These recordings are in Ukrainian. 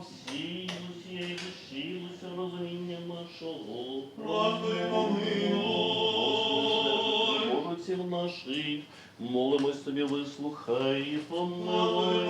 всі з усієї душі, з усього розуміння нашого. Господи, помилуй. Божців наших, молимось тобі, вислухай і помилуй.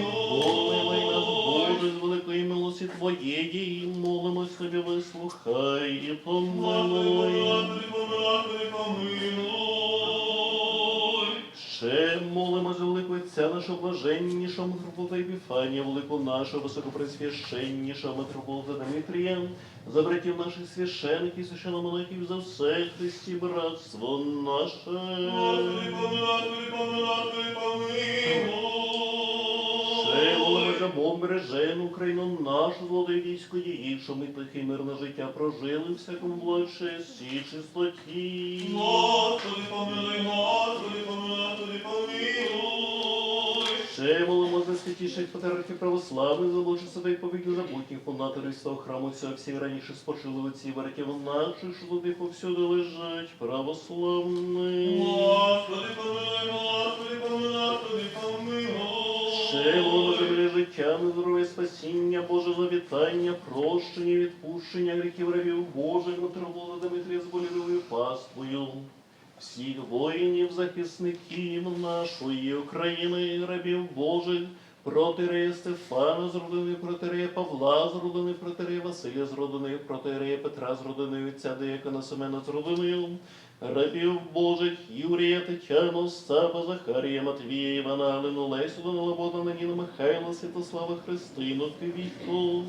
помилуй. Нас, Боже, з великої милості Твоєї, молимось тобі, вислухай і помилуй. Нашого блаженнішого митрополита Епіфанія, великого нашого високопресвященнішого митрополита Дмитрія, за братів наших священиків, священомонахів, за все Христі братство наше. Помилуй, помилуй, помилуй. Бог бережену Україну нашу злодейську її, що ми тихе і мирне життя прожили всякому благочесті і чистоті. Господи, помилуй, Господи, помилуй, помилуй. Ще молимо за святіших патріархів православних, за Боже себе і повіки забутніх фундаторів свого храму цього всі раніше спочили отці братів наших, що туди повсюди лежать православні. Господи, помилуй, Господи, помилуй, Господи, помилуй. Ще молимо за мирне життя, здоров'я, спасіння, Боже завітання, прощення, відпущення гріхів рабів Божих, Митрополита Дмитрія з болівою паствою. Всіх воїнів, захисників нашої України, рабів Божих, протирея Стефана з родини, протирея Павла з родини, протирея Василя з родини, протирея Петра з родини, отця Деякона Семена з родиною, рабів Божих, Юрія, Тетяну, Остапа, Захарія, Матвія, Івана, Алину, Лесю, Данила, Богдана, Ніну, Михайла, Святослава, Христину, Квітку,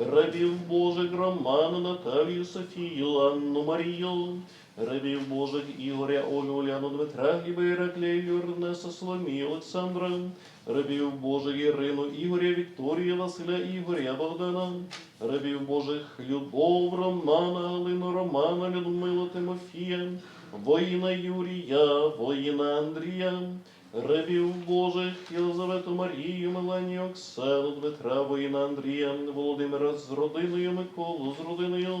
рабів Божих, Романа, Наталію, Софію, Анну, Марію, рабів Божих, Ігоря, Олю, Оляну, Дмитра, Гліба, Іраклія, Юрнеса, Соломію, Олександра, рабів Божих, Ірину, Ігоря, Вікторія, Василя, Ігоря, Богдана, рабів Божих, Любов, Романа, Галину, Романа, Людмилу, Тимофія, воїна Юрія, воїна Андрія, рабів Божих, Єлизавету Марію, Меланію, Оксану, Дмитра, воїна Андрія, Володимира з родиною, Миколу з родиною,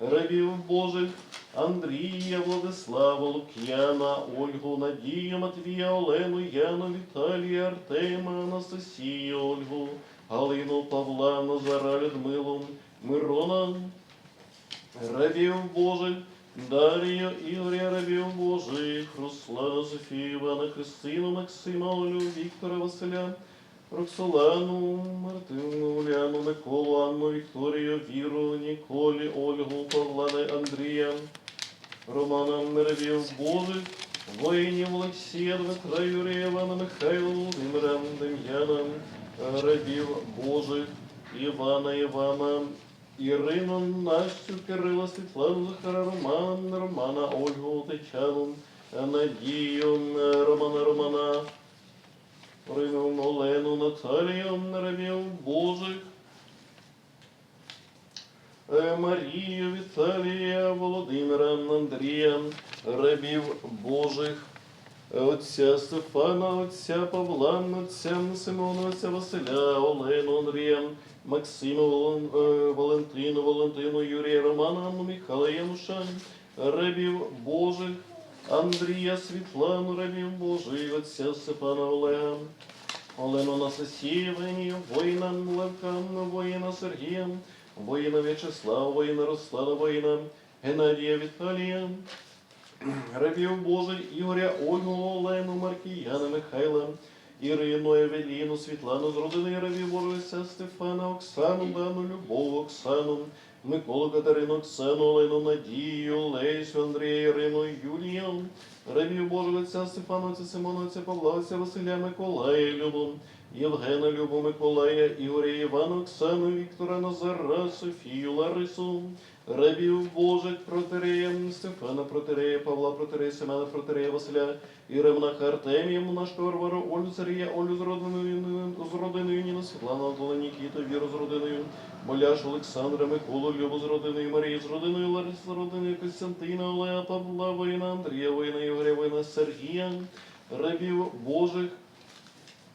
рабів Божих, Андрія, Владислава, Лук'яна, Ольгу, Надію, Матвія, Олену, Яну, Віталія, Артема, Анастасію, Ольгу, Галину, Павла, Назара, Людмилу, Мирона, рабів Божих, Дарію, Ігоря, рабів Божих, Руслана, Софію, Івана, Христину, Максима, Олю, Віктора, Василя, Роксолану, Мартину, Уляну, Миколу, Анну, Вікторію, Віру, Ніколі, Ольгу, Павла, Андрія, Романа, рабів Божих, воїнів Олексія, Дмитра, Юрія, Івана, Михайла, Володимира, Дем'яна, рабів Божих, Івана, Івана, Ірину, Настю, Кирила, Світлану, Захара, Романа, Романа, Ольгу, Тетяну, Надію, Романа, Романа, Рину, Олену, Наталію, рабів Божих, Е, Марію, Віталія, Володимира, Андрія, рабів Божих, отця Стефана, отця Павла, отця Симона, отця Василя, Олену, Андрія, Максима, е, Валентину, Валентину, Юрія, Романа, Анну, Михайла, Януша, рабів Божих, Андрія, Світлану, рабів Божих, отця Степана, Олега, Олену Анастасію, Венію, воїна Левка, воїна Сергія, воїна В'ячеслава, воїна Руслана, воїна Геннадія Віталія, рабів Божих, Ігоря, Ольгу, Олену, Маркіяна, Михайла, Ірину, Евеліну, Світлану з родини рабів отця Стефана, Оксану, Дану, Любов, Оксану, Миколу, Катерину, Оксану, Олену, Надію, Лесю, Андрія, Ірину, Юлію, рабів Божих, отця Стефана, отця Симона, отця Павла, отця Василя, Миколая, Любу, Євгена, Любу, Миколая, Ігоря, Івана, Оксану, Віктора, Назара, Софію, Ларису, рабів Божих, протерея, Стефана, протерея, Павла, протерея, Семена, протерея, Василя, Єремнаха, Артемія, Монашка, Варвару, Олю, Царія, Олю з родиною, з родиною Ніна, Світлана, Анатола, Нікіту, Віру з родиною, Моляш, Олександра, Миколу, Любу з родиною, Марію з родиною, Ларису з родиною, Костянтина, Олега, Павла, воїна, Андрія, воїна, Ігоря, воїна, Сергія, рабів Божих,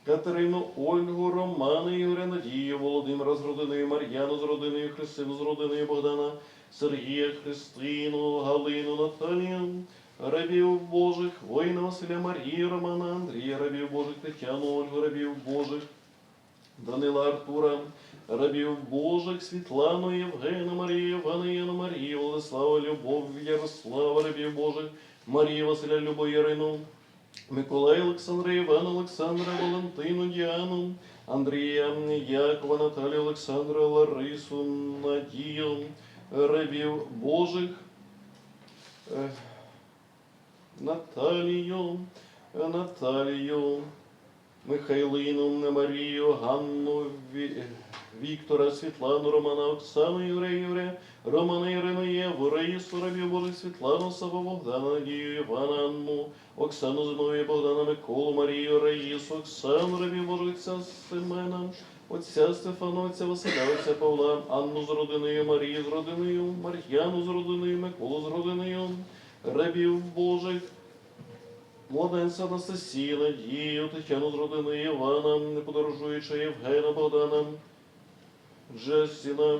Катерину, Ольгу, Романа, Ігоря, Надію, Володимира з родиною, Мар'яну з родиною, Христину з родиною, Богдана, Сергія, Христину, Галину, Наталію, рабів Божих, воїна Василя, Марії, Романа, Андрія, рабів Божих, Тетяну, Ольгу, рабів Божих, Данила Артура, рабів Божих, Світлану, Євгена, Марію, Яну, Марію, Владислава, Любов, Ярослава, рабів Божих, Марію, Василя, Любов, Ярину, Миколая, Олександра, Івана, Олександра, Валентину, Діану, Андрія, Якова, Наталію, Олександра, Ларису, Надію, рабів Божих, е, Наталію, Наталію, Михайлину, Марію, Ганну, Віктора, Світлану, Романа, Оксану, Юрія, Юрія, Романа, Ірину, Єву, Раїсу, Рабів Божих, Світлану, Саву, Богдана, Надію, Івана, Анну, Оксану, Зиновію, Богдана, Миколу, Марію, Раїсу, Оксану, Рабів Божих, Отця Семена, Отця Стефана, Отця Василя, Отця Павла, Анну з родиною, Марію з родиною, Мар'яну з родиною, Миколу з родиною, Рабів Божих, Младенця Анастасії, Надію, Тетяну з родини Івана, неподорожуюча Євгена Богдана, Джесіна,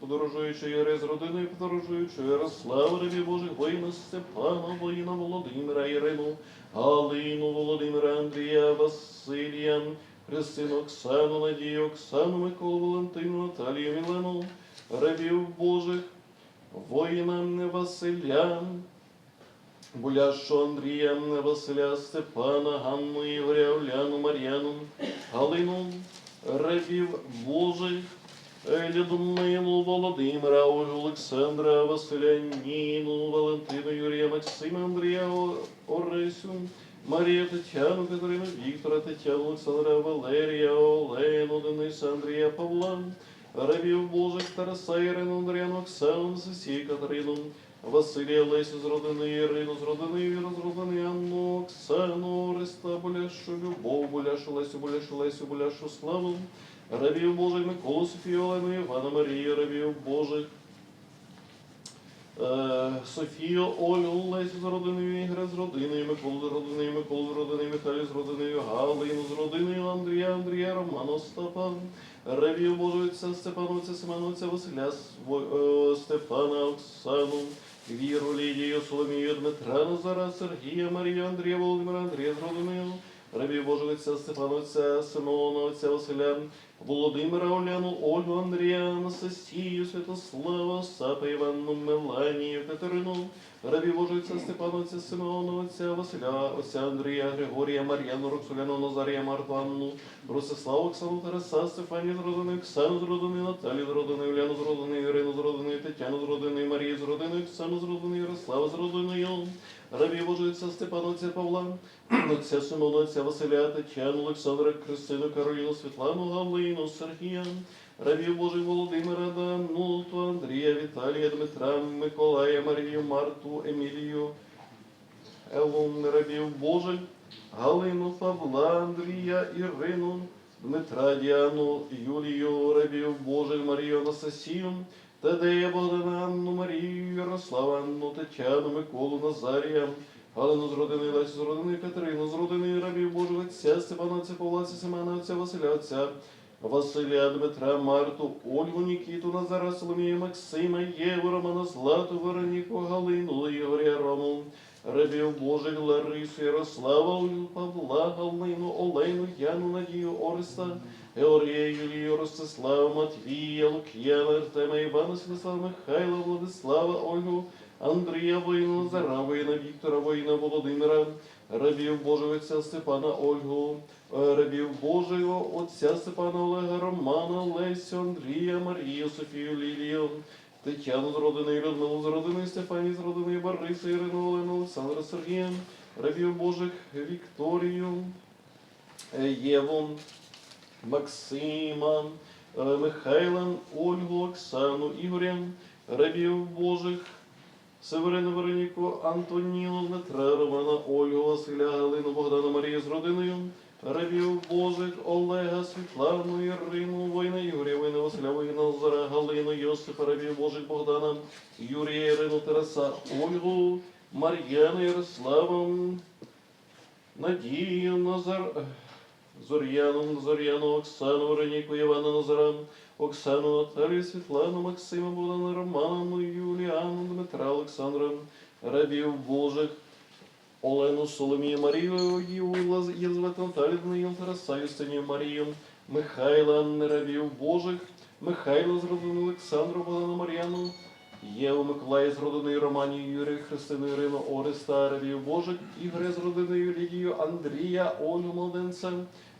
подорожуюча Ігоря з родиною, подорожуюча Ярослава, Рабі Божих, воїна Степана, воїна Володимира, Ірину, Галину, Володимира, Андрія, Василія, Христину, Оксану, Надію, Оксану, Миколу, Валентину, Наталію, Мілену, Рабів Божих, воїна Василя, Буляшу Андрія, Василя, Степана, Ганну, Ігоря, Оляну, Мар'яну, Галину, Рабів Божих, Людмилу, Володимира, Ольгу, Олександра, Василя, Ніну, Валентину, Юрія, Максима, Андрія, О- Орисю, Марію, Тетяну, Катерину, Віктора, Тетяну, Олександра, Валерія, Олену, Дениса, Андрія, Павла, Рабів Божих, Тараса, Ірину, Андріану, Оксану, Сесію, Катерину, Василія Лесю з родини Ірину, з родини Віру, з родини Анну, Оксану, Христа, Боляшу, Любов, Боляшу, Лесю, Боляшу, Лесю, Боляшу, Славу, Рабів Божих, Миколу, Софію, Олену, Івана, Марію, Рабів Божих, Е, Софію, Олю, Лесю з родиною Ігоря, з родиною, Миколу з родиною, Миколу з родиною, Михайлю з родиною, Галину з родиною, Андрія, Андрія, Романа, Остапа, Ревію Божовиця, Степановця, Семеновця, Василя, е, Степана, Оксану, Віру, Лідію, Соломію, Дмитра, Назара, Сергія, Марію, Андрія, Володимира, Андрія з родиною, Ревію Божовиця, Степановця, Симона, Отця Василя, Володимира, Оляну, Ольгу, Андрія, Анастасію, Святослава, Сапа, Іванну, Меланію, Катерину, Рабі Божиця, Степановця, Симеона, Отця Василя, Отця Андрія, Григорія, Мар'яну, Роксоляну, Назарія, Марту, Анну, Ростиславу, Оксану, Тараса, Стефанію з родини, Оксану з родини, Наталію з родини, Уляну з родини, Ірину з родини, Тетяну з родини, Марію з родини, Оксану з Ярослава з родиною, Рабі Божиця, Степановця, Павла, Отця Симона, Отця Василя, Тетяну, Олександра, Кристину, Кароліну, Світлану, Галину, Сергія, Рабів Божий Володимира, Дануту, Андрія, Віталія, Дмитра, Миколая, Марію, Марту, Емілію, Елун, Рабів Божий, Галину, Павла, Андрія, Ірину, Дмитра, Діану, Юлію, Рабів Божих, Марію, Анастасію, Тадея, Богдана, Тетяну, Миколу, Назарія, Галину з родини, Лесю з родини, Катерину з родини, Рабів Божих, Отця, Степана, Отця Павла, Отця Семена, Отця Василя, Отця Василя, Дмитра, Марту, Ольгу, Нікіту, Назара, Соломію, Максима, Єву, Романа, Злату, Вероніку, Галину, Ігоря, Рому, Рабів Божих, Ларису, Ярослава, Павла, Галину, Олену, Яну, Надію, Ориста, Георгія, Юлію, Ростислава, Матвія, Лук'яна, Артема, Івана, Святослава, Михайла, Владислава, Ольгу, Андрія, воїна, Назара, воїна, Віктора, воїна, Володимира, рабів Божого Степана, Ольгу, е, рабів Божого, Отця Степана, Олега, Романа, Лесю, Андрія, Марію, Софію, Лілію, Тетяну з родиною, Людмилу з родиною, Стефанію з родиною, Бориса, Ірину, Олену, Олександра, Сергія, рабів Божих, Вікторію, е, Єву, Максима, е, Михайла, Ольгу, Оксану, Ігоря, рабів Божих, Северину Вероніку, Антоніну, Дмитра, Романа, Ольгу, Василя, Галину, Богдана, Марію з родиною, рабів Божих, Олега, Світлану, Ірину, воїна Ігоря, воїна Василя, воїна Назара, Галину, Йосипа, рабів Божих, Богдана, Юрія, Ірину, Тараса, Ольгу, Мар'яну, Ярослава, Надію, Назар, Зор'яну, Зор'яну, Оксану, Вероніку, Івана, Назара, Оксану, Наталію, Світлану, Максима, Богдана, Роману, Юліану, Дмитра, Олександра, рабів Божих, Олену, Соломію, Марію, Єлизавету, Наталію, Даниїл, Тараса, Юстинію, Марію, Михайла, рабів Божих, Михайло з Олександру, Богдану Мар'яну, Єву Миколая з родиною Романію, Юрію, Христину, Ірину, Ореста, Ревію Божик, Ігоря з родиною Лідію, Андрія, Олю Молоденця,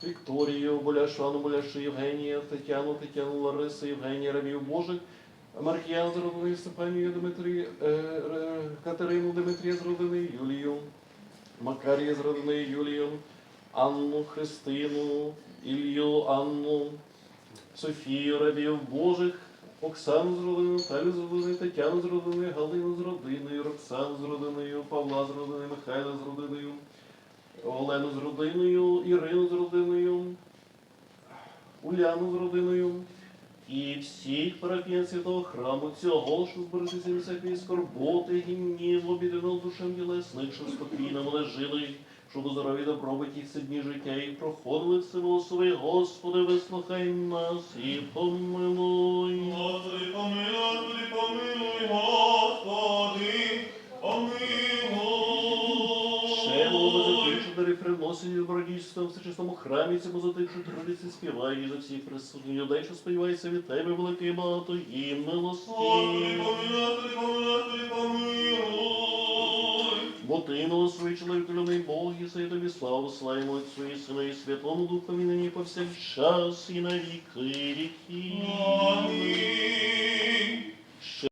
Вікторію, Боляшу, Анну Боляшу, Євгенія, Тетяну, Тетяну, Ларису, Євгенія, Ревію Божик, Маркіян з родиною Степанію, Дмитрію, е, е, Катерину, Дмитрія з родиною Юлію, Макарія з родиною Юлію, Анну, Христину, Ілью, Анну, Софію, Рабів Божих, Оксану з родиною, Наталю з родиною, Тетяну з родиною, Галину з родиною, Роксану з родиною, Павла з родиною, Михайла з родиною, Олену з родиною, Ірину з родиною, Уляну з родиною. І всіх парафіян святого храму цього, що зберегтися від всякої скорботи, гніву, обідано душем тілесних, що спокійно вони жили, щоб у здорові добробиті всі дні життя їх проходили все волосовий, Господи, вислухай нас і помилуй. Господи, помилуй, помилуй, Господи, приносить добродійство в всечесному храмі, цьому за тих, що трудиться, співає, за всіх присутніх людей, що сподівається від тебе, великий багато і милості. Бо ти милосвий чоловік, любий Бог, і сей тобі славу, славимо Отцю і Сину і Святому Духу, і нині повсякчас, і на віки віків. Амінь.